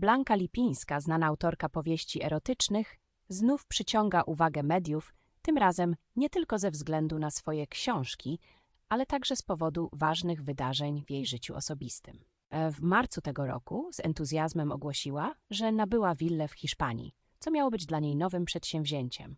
Blanka Lipińska, znana autorka powieści erotycznych, znów przyciąga uwagę mediów, tym razem nie tylko ze względu na swoje książki, ale także z powodu ważnych wydarzeń w jej życiu osobistym. E, W marcu tego roku z entuzjazmem ogłosiła, że nabyła willę w Hiszpanii, co miało być dla niej nowym przedsięwzięciem.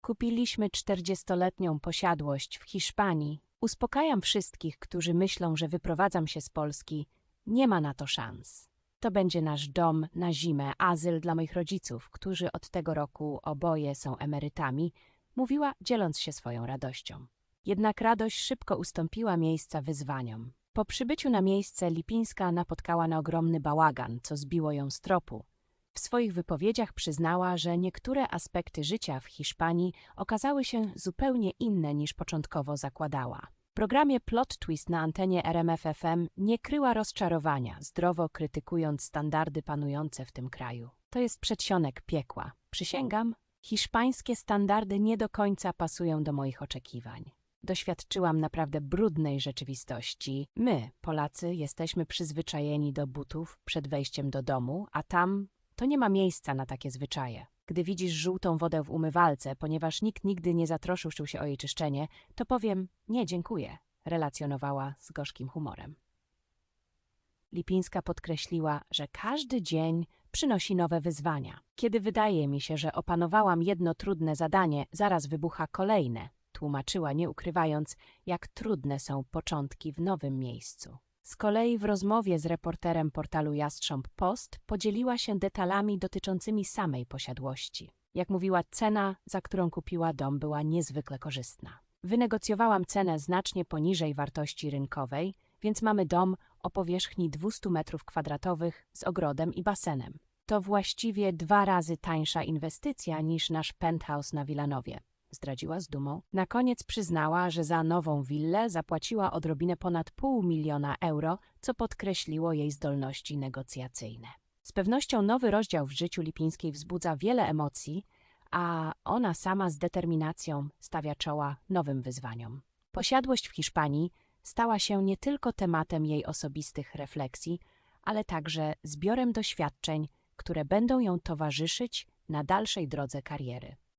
Kupiliśmy 40-letnią posiadłość w Hiszpanii. Uspokajam wszystkich, którzy myślą, że wyprowadzam się z Polski. Nie ma na to szans. To będzie nasz dom na zimę, azyl dla moich rodziców, którzy od tego roku oboje są emerytami, mówiła, dzieląc się swoją radością. Jednak radość szybko ustąpiła miejsca wyzwaniom. Po przybyciu na miejsce Lipińska napotkała na ogromny bałagan, co zbiło ją z tropu. W swoich wypowiedziach przyznała, że niektóre aspekty życia w Hiszpanii okazały się zupełnie inne niż początkowo zakładała. Programie Plot Twist na antenie RMFFM nie kryła rozczarowania, zdrowo krytykując standardy panujące w tym kraju. To jest przedsionek piekła. Przysięgam, hiszpańskie standardy nie do końca pasują do moich oczekiwań. Doświadczyłam naprawdę brudnej rzeczywistości. My, Polacy, jesteśmy przyzwyczajeni do butów przed wejściem do domu, a tam to nie ma miejsca na takie zwyczaje. Gdy widzisz żółtą wodę w umywalce, ponieważ nikt nigdy nie zatroszczył się o jej czyszczenie, to powiem nie, dziękuję, relacjonowała z gorzkim humorem. Lipińska podkreśliła, że każdy dzień przynosi nowe wyzwania. Kiedy wydaje mi się, że opanowałam jedno trudne zadanie, zaraz wybucha kolejne, tłumaczyła, nie ukrywając, jak trudne są początki w nowym miejscu. Z kolei w rozmowie z reporterem portalu Jastrząb Post podzieliła się detalami dotyczącymi samej posiadłości. Jak mówiła, cena, za którą kupiła dom, była niezwykle korzystna. Wynegocjowałam cenę znacznie poniżej wartości rynkowej, więc mamy dom o powierzchni 200 m2 z ogrodem i basenem. To właściwie dwa razy tańsza inwestycja niż nasz penthouse na Wilanowie, zdradziła z dumą. Na koniec przyznała, że za nową willę zapłaciła odrobinę ponad pół miliona euro, co podkreśliło jej zdolności negocjacyjne. Z pewnością nowy rozdział w życiu Lipińskiej wzbudza wiele emocji, a ona sama z determinacją stawia czoła nowym wyzwaniom. Posiadłość w Hiszpanii stała się nie tylko tematem jej osobistych refleksji, ale także zbiorem doświadczeń, które będą ją towarzyszyć na dalszej drodze kariery.